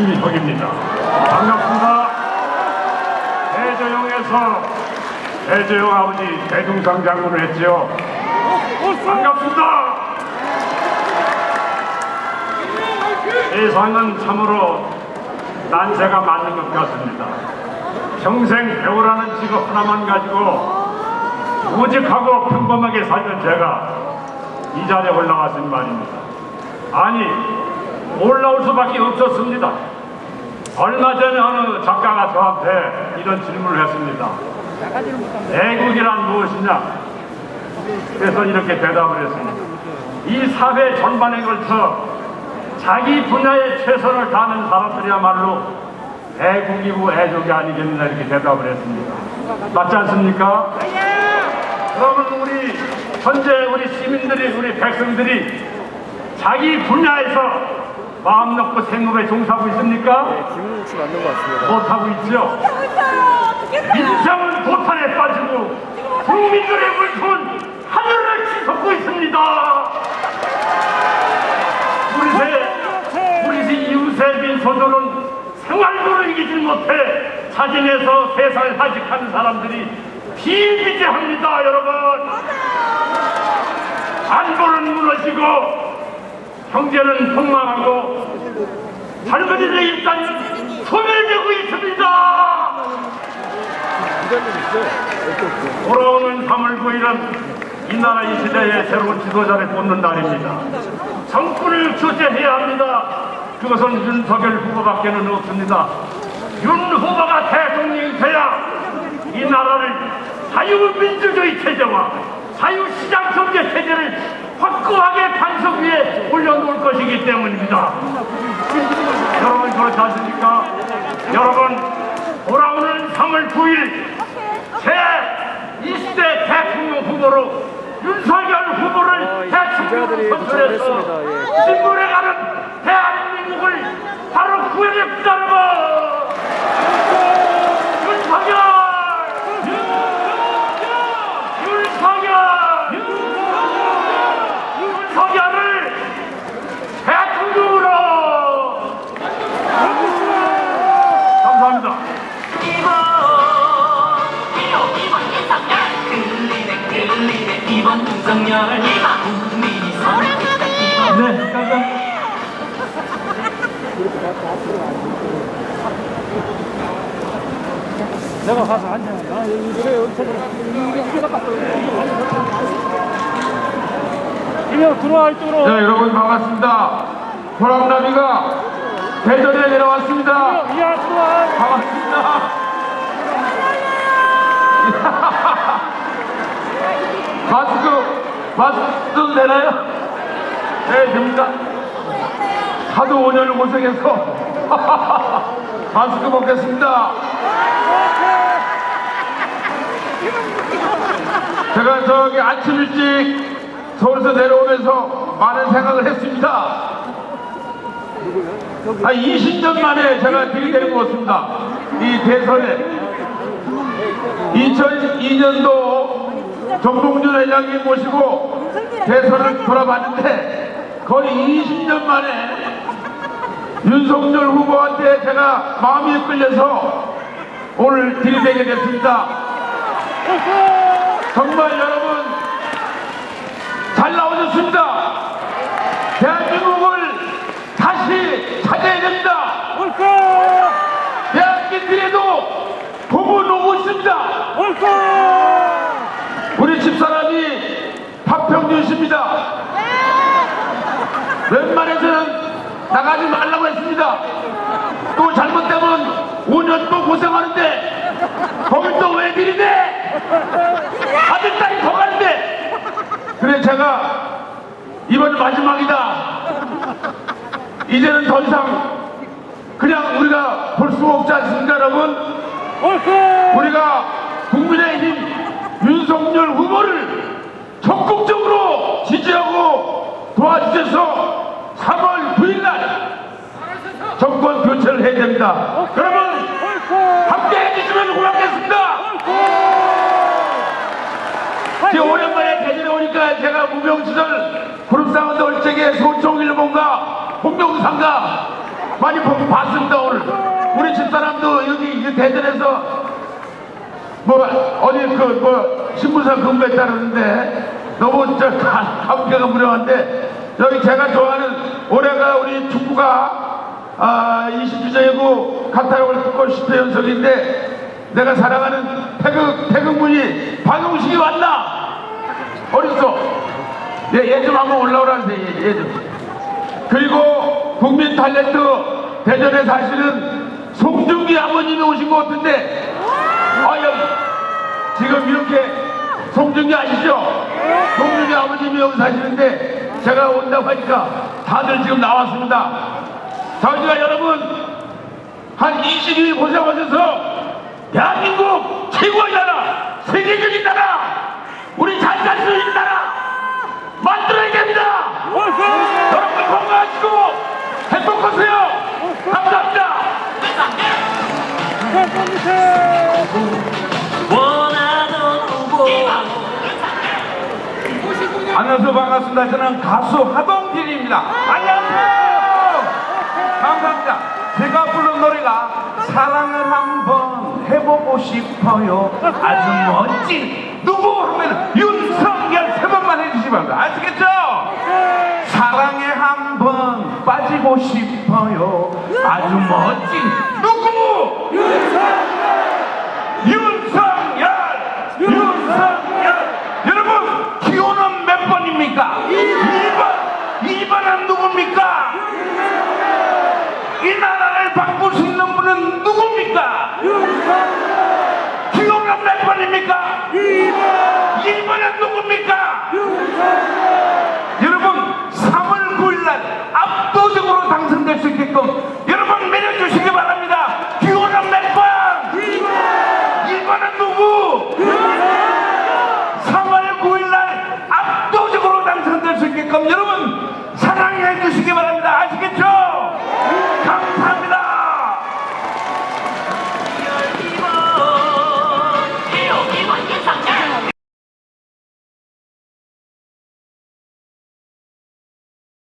이미혁입니다. 반갑습니다. 대저용에서 대저용 아버지 대중상 장군을 했지요. 반갑습니다. 예상은 참으로 난세가 맞는 것 같습니다. 평생 배우라는 직업 하나만 가지고 오직하고 평범하게 살던 제가 이 자리에 올라왔으니 말입니다. 아니 올라올 수밖에 없었습니다. 얼마 전에 어느 작가가 저한테 이런 질문을 했습니다. 애국이란 무엇이냐? 그래서 이렇게 대답을 했습니다. 이 사회 전반에 걸쳐 자기 분야에 최선을 다하는 사람들이야말로 애국이고 애족이 아니겠느냐 이렇게 대답을 했습니다. 맞지 않습니까? 그러면 우리 현재 우리 시민들이 우리 백성들이 자기 분야에서 마음 놓고 생업에 종사하고 있습니까? 김은욱 씨 맞는 것 같습니다. 못하고 있죠. 민생은 도탄에 빠지고 국민들의 물품 하늘을 치솟고 있습니다. 우리 새 우리 새 이웃의 소조는 생활고를 이기지 못해 사진에서 세상을 하직하는 사람들이 비일비재합니다, 여러분. 안보는 무너지고 경제는 폭망하고 젊은이들의 일자리는 소멸되고 있습니다. 돌아오는 3월 9일은 이 나라 이 시대의 새로운 지도자를 뽑는 날입니다. 정권을 교체해야 합니다. 그것은 윤석열 후보밖에는 없습니다. 윤 후보가 대통령이 돼야 이 나라를 자유민주주의 체제와 자유시장 경제 체제를 확고하게 반석 위에 올려놓을 것이기 때문입니다. 여러분 그렇지 않습니까? 여러분 돌아오는 3월 9일 제 20대 대통령 후보로 윤석열 후보를 기자들이 대통령 선출해서. 예. 진군에 가는 내가 가서 앉아. 나 여기 그래 여기 찾아. 이명 들어와 이쪽으로. 네, 여러분 반갑습니다. 호랑나비가 대전에 내려왔습니다. 이야 들어와. 반갑습니다. 마스크, 마스크 되나요? 네, 됩니다. 하도 5년을 고생해서 마스크 벗겠습니다. 제가 저기 아침 일찍 서울에서 내려오면서 많은 생각을 했습니다. 아, 20년 만에 제가 길이 데리고 왔습니다. 이 대선에. 2002년도 정동준 회장님 모시고 대선을 돌아봤는데 거의 20년 만에 윤석열 후보한테 제가 마음이 끌려서 오늘 들이대게 됐습니다. 정말 여러분 잘 나오셨습니다. 대한민국을 다시 찾아야 됩니다. 옳고. 대한민국에도 복은 오고 있습니다. 옳고. 우리 집사람이 박평준 씨입니다. 웬만해서는 나가지 말라고 했습니다. 또 잘못되면 5년 또 들이대? 아들 딸이 더 가는데 그래 제가 이번 마지막이다. 이제는 더 이상 그냥 우리가 볼 수 없지 않습니까 여러분? 우리가 국민의힘 윤석열 후보를 적극적으로 지지하고 도와주셔서 3월 9일 날 정권 교체를 해야 됩니다. 여러분 옳고. 함께 해주시면 고맙겠습니다. 제가 오랜만에 대전에 무명시절. 그룹 사운드 얼적의 소총일본과 홍명상가. 많이 보- 봤습니다 오늘. 우리 집사람도 여기 이 대전에서 뭐 어디 그 뭐 신문사 근무했다는데 너무 저 감개가 무량한데 여기 제가 좋아하는 올해가 우리 축구가 아 20주년이고 카타르를 듣고 10회 연속인데 내가 사랑하는 태극 태극문이 박용식이 왔나? 어딨어 얘좀 한번 올라오라는데 얘 좀. 그리고 국민 탤런트 대전에 사시는 송중기 아버님이 오신 것 같은데 아 여기 지금 이렇게 송중기 아시죠? 송중기 아버님이 여기 사시는데 제가 온다고 하니까 다들 지금 나왔습니다 저희가 여러분 한 20일 고생하셔서 대한민국 최고의 나라 세계적인 나라 우리 잘 살 수 있는 나라 만들어야 됩니다 옳고! 여러분 건강하시고 행복하세요. 감사합니다. 원하던 후보 안녕하세요. 반갑습니다. 저는 가수 하동진입니다. 안녕하세요. 감사합니다. 제가 부른 노래가 사랑을 한번 해보고 싶어요. 아주 멋진 누구 하면 윤석열 세 번만 바랍니다. 아시겠죠? 사랑 알고 싶어요 아주 멋진 누구? 윤상열! 윤상열! 윤상열! 여러분 기호는 몇 번입니까? 2번! 2번은 누굽니까? 이 나라를 바꿀 수 있는 분은 누굽니까? 기호는 몇 번입니까? 2번! 1번은 누굽니까? 整个党。